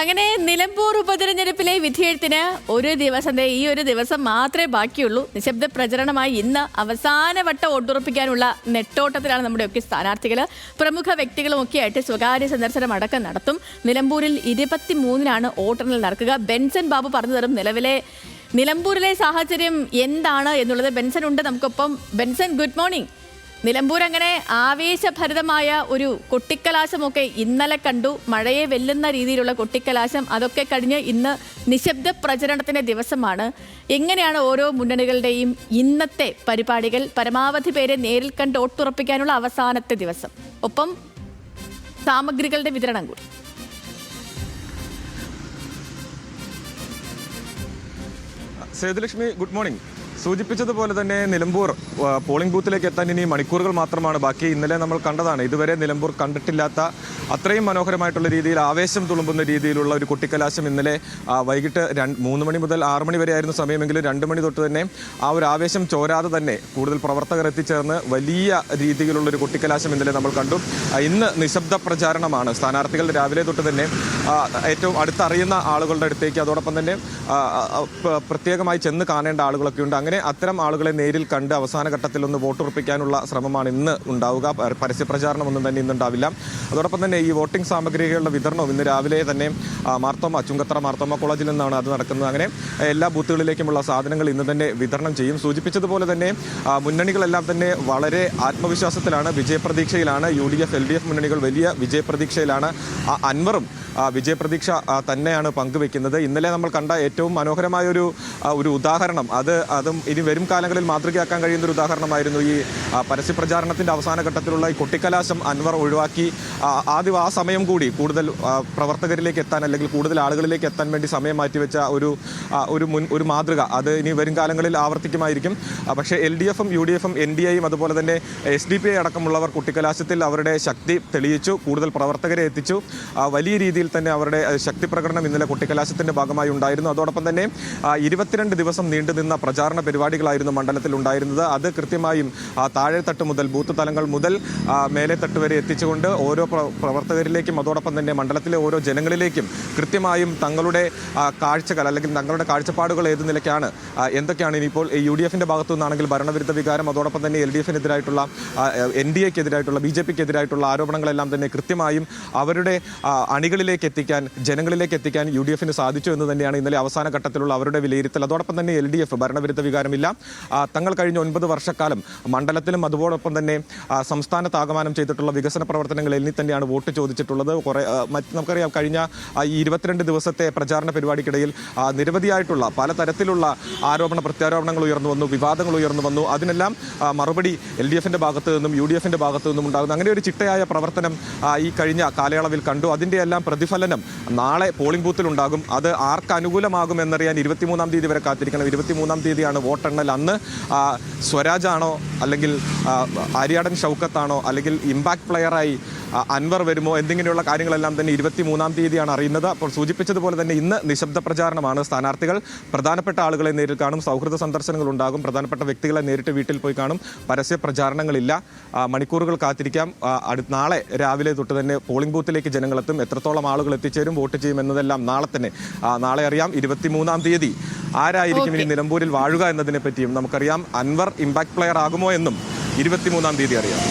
അങ്ങനെ നിലമ്പൂർ ഉപതെരഞ്ഞെടുപ്പിലെ വിധിയെഴുത്തിന് ഒരു ദിവസം ഈ ഒരു ദിവസം മാത്രമേ ബാക്കിയുള്ളൂ. നിശബ്ദ പ്രചരണമായി ഇന്ന് അവസാനവട്ട ഒട്ടുറപ്പിക്കാനുള്ള നെട്ടോട്ടത്തിലാണ് നമ്മുടെയൊക്കെ സ്ഥാനാർത്ഥികൾ പ്രമുഖ വ്യക്തികളും ഒക്കെ ആയിട്ട് സ്വകാര്യ സന്ദർശനം അടക്കം നടത്തും. നിലമ്പൂരിൽ ഇരുപത്തി മൂന്നിനാണ് വോട്ടെണ്ണൽ നടക്കുക. ബെൻസൻ ബാബു പറഞ്ഞു തരും നിലവിലെ നിലമ്പൂരിലെ സാഹചര്യം എന്താണ് എന്നുള്ളത് ബെൻസൻ ഉണ്ട് നമുക്കൊപ്പം. ബെൻസൻ ഗുഡ് മോർണിംഗ് നിലമ്പൂർ അങ്ങനെ ആവേശഭരിതമായ ഒരു കൊട്ടിക്കലാശമൊക്കെ ഇന്നലെ കണ്ടു. മഴയെ വെല്ലുന്ന രീതിയിലുള്ള കൊട്ടിക്കലാശം അതൊക്കെ കഴിഞ്ഞ് ഇന്ന് നിശബ്ദ പ്രചരണത്തിന്റെ ദിവസമാണ്. എങ്ങനെയാണ് ഓരോ മുന്നണികളുടെയും ഇന്നത്തെ പരിപാടികൾ? പരമാവധി പേരെ നേരിൽ കണ്ട് ഒട്ടുറപ്പിക്കാനുള്ള അവസാനത്തെ ദിവസം. ഒപ്പം സാമഗ്രികളുടെ വിതരണം കൂടി. Sethulakshmi good morning. സൂചിപ്പിച്ചതുപോലെ തന്നെ നിലമ്പൂർ പോളിംഗ് ബൂത്തിലേക്ക് എത്താൻ ഇനി മണിക്കൂറുകൾ മാത്രമാണ്. ബാക്കി ഇന്നലെ നമ്മൾ കണ്ടതാണ്. ഇതുവരെ നിലമ്പൂർ കണ്ടിട്ടില്ലാത്ത അത്രയും മനോഹരമായിട്ടുള്ള രീതിയിൽ ആവേശം തുളുമ്പുന്ന രീതിയിലുള്ള ഒരു കുട്ടിക്കലാശം ഇന്നലെ വൈകിട്ട് രണ്ട് മൂന്ന് മണി മുതൽ ആറ് മണി വരെ ആയിരുന്നു സമയമെങ്കിലും രണ്ട് മണി തൊട്ട് തന്നെ ആ ഒരു ആവേശം ചോരാതെ തന്നെ കൂടുതൽ പ്രവർത്തകർ എത്തിച്ചേർന്ന് വലിയ രീതിയിലുള്ള ഒരു കുട്ടിക്കലാശം ഇന്നലെ നമ്മൾ കണ്ടു. ഇന്ന് നിശബ്ദ പ്രചാരണമാണ്. സ്ഥാനാർത്ഥികൾ രാവിലെ തൊട്ട് തന്നെ ഏറ്റവും അടുത്തറിയുന്ന ആളുകളുടെ അടുത്തേക്ക് അതോടൊപ്പം തന്നെ പ്രത്യേകമായി ചെന്ന് കാണേണ്ട ആളുകളൊക്കെ ഉണ്ട്. അങ്ങനെ അത്തരം ആളുകളെ നേരിൽ കണ്ട് അവസാന ഘട്ടത്തിൽ ഒന്ന് വോട്ടുറപ്പിക്കാനുള്ള ശ്രമമാണ് ഇന്ന് ഉണ്ടാവുക. പരസ്യപ്രചാരണം ഒന്നും തന്നെ ഇന്നുണ്ടാവില്ല. അതോടൊപ്പം തന്നെ ഈ വോട്ടിംഗ് സാമഗ്രികളുടെ വിതരണവും ഇന്ന് രാവിലെ തന്നെ മാർത്തോമ ചുങ്കത്തറ മാർത്തോമ കോളേജിൽ നിന്നാണ് അത് നടക്കുന്നത്. അങ്ങനെ എല്ലാ ബൂത്തുകളിലേക്കുമുള്ള സാധനങ്ങൾ ഇന്ന് തന്നെ വിതരണം ചെയ്യും. സൂചിപ്പിച്ചതുപോലെ തന്നെ മുന്നണികളെല്ലാം തന്നെ വളരെ ആത്മവിശ്വാസത്തിലാണ് വിജയപ്രതീക്ഷയിലാണ്. U D F L D F മുന്നണികൾ വലിയ വിജയപ്രതീക്ഷയിലാണ്. അൻവറും വിജയപ്രതീക്ഷ തന്നെയാണ് പങ്കുവെക്കുന്നത്. ഇന്നലെ നമ്മൾ കണ്ട ഏറ്റവും മനോഹരമായ ഒരു ഒരു ഉദാഹരണം. അത് അതും ഇനി വരും കാലങ്ങളിൽ മാതൃകയാക്കാൻ കഴിയുന്ന ഒരു ഉദാഹരണമായിരുന്നു ഈ പരസ്യപ്രചാരണത്തിന്റെ അവസാന ഘട്ടത്തിലുള്ള ഈ കൊട്ടിക്കലാശം അൻവർ ഒഴിവാക്കി. ആദ്യം ആ സമയം കൂടി കൂടുതൽ പ്രവർത്തകരിലേക്ക് എത്താൻ അല്ലെങ്കിൽ കൂടുതൽ ആളുകളിലേക്ക് എത്താൻ വേണ്ടി സമയം മാറ്റിവെച്ച ഒരു ഒരു മുൻ ഒരു മാതൃക. അത് ഇനി വരും കാലങ്ങളിൽ ആവർത്തിക്കുമായിരിക്കും. പക്ഷേ എൽ ഡി എഫും യു ഡി എഫും എൻ ഡി എയും അതുപോലെ തന്നെ എസ് ഡി പി ഐ അടക്കമുള്ളവർ കുട്ടിക്കലാശത്തിൽ അവരുടെ ശക്തി തെളിയിച്ചു കൂടുതൽ പ്രവർത്തകരെ എത്തിച്ചു. വലിയ രീതിയിൽ തന്നെ അവരുടെ ശക്തി പ്രകടനം ഇന്നലെ കുട്ടിക്കലാശത്തിന്റെ ഭാഗമായി ഉണ്ടായിരുന്നു. അതോടൊപ്പം തന്നെ ഇരുപത്തിരണ്ട് ദിവസം നീണ്ടുനിന്ന പ്രചാരണ പരിപാടികളായിരുന്നു മണ്ഡലത്തിൽ ഉണ്ടായിരുന്നത്. അത് കൃത്യമായും താഴെത്തട്ട് മുതൽ ബൂത്ത് തലങ്ങൾ മുതൽ മേലെത്തട്ട് വരെ എത്തിച്ചുകൊണ്ട് ഓരോ പ്രവർത്തകരിലേക്കും അതോടൊപ്പം തന്നെ മണ്ഡലത്തിലെ ഓരോ ജനങ്ങളിലേക്കും കൃത്യമായും തങ്ങളുടെ കാഴ്ചകൾ അല്ലെങ്കിൽ തങ്ങളുടെ കാഴ്ചപ്പാടുകൾ ഏത് നിലയ്ക്കാണ് എന്തൊക്കെയാണ് ഇനിയിപ്പോൾ യു ഡി എഫിന്റെ ഭാഗത്തു നിന്നാണെങ്കിൽ ഭരണവിരുദ്ധ വികാരം അതോടൊപ്പം തന്നെ എൽ ഡി എഫിനെതിരായിട്ടുള്ള എൻ ഡി എക്കെതിരായിട്ടുള്ള ബി ജെ പിക്ക് എതിരായിട്ടുള്ള ആരോപണങ്ങളെല്ലാം തന്നെ കൃത്യമായും അവരുടെ ആ, അണികളിലേക്ക് എത്തിക്കാൻ ജനങ്ങളിലേക്ക് എത്തിക്കാൻ യു ഡി എഫിന് സാധിച്ചു എന്ന് തന്നെയാണ് ഇന്നലെ അവസാന ഘട്ടത്തിലുള്ള അവരുടെ വിലയിരുത്തൽ. അതോടൊപ്പം തന്നെ എൽ ഡി എഫ് ഭരണവിരുദ്ധ വികാരമില്ല. തങ്ങൾ കഴിഞ്ഞ ഒൻപത് വർഷക്കാലം മണ്ഡലത്തിലും അതോടൊപ്പം തന്നെ ആ, സംസ്ഥാനത്ത് ആഗമനം ചെയ്തിട്ടുള്ള വികസന പ്രവർത്തനങ്ങളിൽ തന്നെയാണ് വോട്ട് ചോദിച്ചിട്ടുള്ളത്. കുറെ നമുക്കറിയാം കഴിഞ്ഞ ഈ ഇരുപത്തിരണ്ട് ദിവസത്തെ പ്രചാരണ പരിപാടിക്കിടയിൽ നിരവധിയായിട്ടുള്ള പലതരത്തിലുള്ള ആരോപണ പ്രത്യാരോപണങ്ങൾ ഉയർന്നു വന്നു വിവാദങ്ങൾ ഉയർന്നു വന്നു. അതിനെല്ലാം മറുപടി എൽ ഡി എഫിന്റെ ഭാഗത്തു നിന്നും യു ഡി എഫിന്റെ ഭാഗത്തു നിന്നും ഉണ്ടാകുന്നു. അങ്ങനെ ഒരു ചിട്ടയായ പ്രവർത്തനം ഈ കഴിഞ്ഞ കാലയളവിൽ കണ്ടു. അതിന്റെ എല്ലാം പ്രതിഫലനം നാളെ പോളിംഗ് ബൂത്തിൽ ഉണ്ടാകും അത് ആർക്ക് അനുകൂലമാകും എന്നറിയാൻ ഇരുപത്തിമൂന്നാം തീയതി വരെ കാത്തിരിക്കണം. ഇരുപത്തിമൂന്നാം തീയതിയാണ് വോട്ടെണ്ണൽ. അന്ന് സ്വരാജ് സ്വരാജാണോ അല്ലെങ്കിൽ ആര്യാടൻ ഷൗക്കത്താണോ അല്ലെങ്കിൽ ഇമ്പാക്ട് പ്ലെയറായി അൻവർ വരുമോ എന്തിങ്ങനെയുള്ള കാര്യങ്ങളെല്ലാം തന്നെ ഇരുപത്തി മൂന്നാം തീയതിയാണ് അറിയുന്നത്. അപ്പോൾ സൂചിപ്പിച്ചതുപോലെ തന്നെ ഇന്ന് നിശബ്ദ പ്രചാരണമാണ്. സ്ഥാനാർത്ഥികൾ പ്രധാനപ്പെട്ട ആളുകളെ നേരിൽ കാണും. സൗഹൃദ സന്ദർശനങ്ങൾ ഉണ്ടാകും. പ്രധാനപ്പെട്ട വ്യക്തികളെ നേരിട്ട് വീട്ടിൽ പോയി കാണും. പരസ്യ പ്രചാരണങ്ങളില്ല. മണിക്കൂറുകൾ കാത്തിരിക്കാം. നാളെ രാവിലെ തൊട്ട് തന്നെ പോളിംഗ് ബൂത്തിലേക്ക് ജനങ്ങളെത്തും. എത്രത്തോളം ആളുകൾ എത്തിച്ചേരും വോട്ട് ചെയ്യും എന്നതെല്ലാം നാളെ തന്നെ. നാളെ അറിയാം ഇരുപത്തിമൂന്നാം തീയതി. ആരായിരിക്കും ഇനി നിലമ്പൂരിൽ വാഴുക എന്നതിനെ പറ്റിയും നമുക്കറിയാം. അൻവർ ഇമ്പാക്ട് പ്ലെയർ ആകുമോ എന്നും ഇരുപത്തിമൂന്നാം തീയതി അറിയാം.